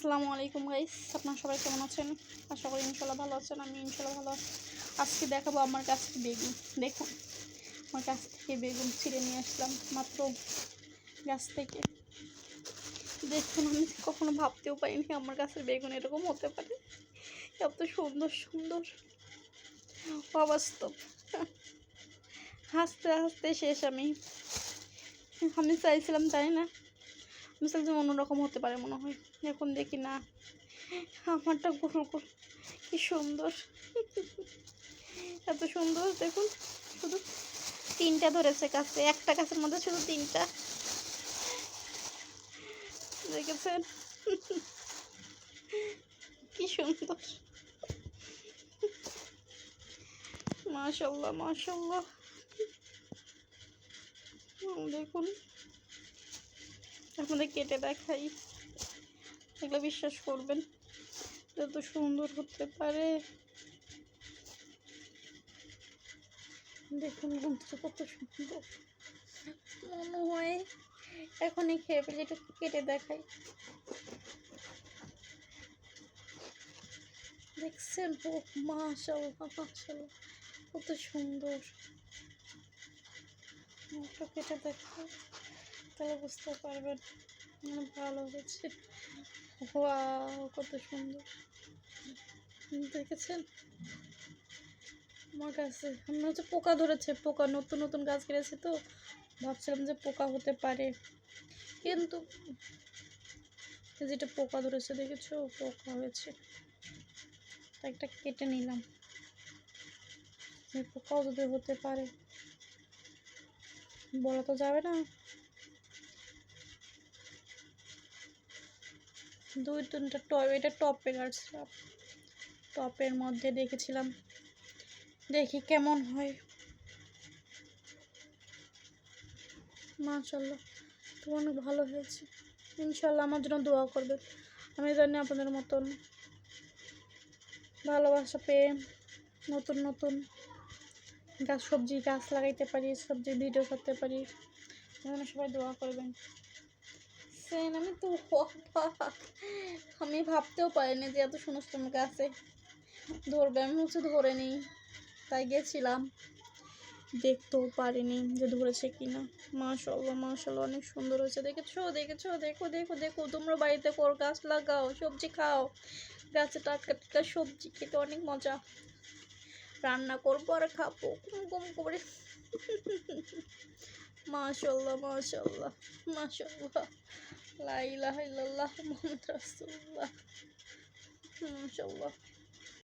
আসসালামু আলাইকুম গাইস আপনারা সবাই কেমন আছেন? আশা করি ইনশাল্লাহ ভালো আছেন, আমি ইনশাল্লাহ ভালো আজকে দেখাবো আমার কাছ থেকে বেগুন। দেখুন, আমার কাছ থেকে বেগুন ছিঁড়ে নিয়ে আসলাম মাত্র গাছ থেকে। দেখুন, আমি কখনো ভাবতেও পারিনি আমার কাছে বেগুন এরকম হতে পারে। এত সুন্দর সুন্দর। অবাস্তব। হাসতে হাসতে শেষ আমি। আমি চাইছিলাম জানি না? আমি চাইছিলাম অন্যরকম হতে পারে মনে হয়। এখন দেখি না। আমারটা গোল গোল। কি সুন্দর। এত সুন্দর, দেখুন। শুধু তিনটা ধরেছে কাছে একটা গাছের মধ্যে শুধু তিনটা। দেখেছেন? কি সুন্দর। মাশাল্লাহ মাশাল্লাহ দেখুন। আপনাদের কেটে দেখাই। এগুলো বিশ্বাস করবেন এত সুন্দর হতে পারে। দেখুন গুমটা কত সুন্দর। মনে হয় এখনই খেয়ে ফেলে একটু কেটে দেখাই। দেখছেন? ও মাশাল্লাহ কত সুন্দর। একটু কেটে দেখাই। তাহলে বুঝতে পারবেন। মানে ভালো হয়েছে। ওয়াও, কত সুন্দর। দেখেছেন? আমার কাছে, মনে হচ্ছে পোকা ধরেছে, পোকা, নতুন নতুন গাছ কেটেছে তো। ভাবছিলাম যে পোকা হতে পারে। কিন্তু যেটা পোকা ধরেছে, দেখেছ? পোকা হয়েছে। একটা কেটে নিলাম। পোকাও যদি হতে পারে। বলা তো যাবে না। দুই তিনটা টপ এটা টপে কাটছিলাম টপের মধ্যে দেখেছিলাম। দেখি কেমন হয়। মাশাল্লাহ তো অনেক ভালো হয়েছে। ইনশাল্লাহ আমার জন্য দোয়া করবে আমি জানি আপনাদের মতন ভালোবাসা পেয়ে নতুন নতুন গাছ, সবজি গাছ লাগাইতে পারি, সবজি ভিডিও করতে পারি। সবাই দোয়া করবেন। সেন আমি তো। আমি ভাবতেও পারিনি যে এত সুন্দর সুন্দর গাছে ধরবে, আমি হচ্ছে ধরে নিই। তাই গেছিলাম। দেখতেও পারিনি যে ধরেছে কিনা। মাশাল্লাহ মাশাল্লাহ অনেক সুন্দর হয়েছে। দেখেছ? দেখেছ? দেখো দেখো দেখো। তোমরা বাড়িতে কর গাছ লাগাও, সবজি খাও। গাছে টাটকা টাটকা সবজি, খেতে অনেক মজা। রান্না করব আর খাব। কুম কুম করে। মাশাল্লাহ মাশাল্লাহ মাশাল্লাহ লা ইলাহা ইল্লাল্লাহ মোহাম্মদ রাসূলুল্লাহ। মাশাল্লাহ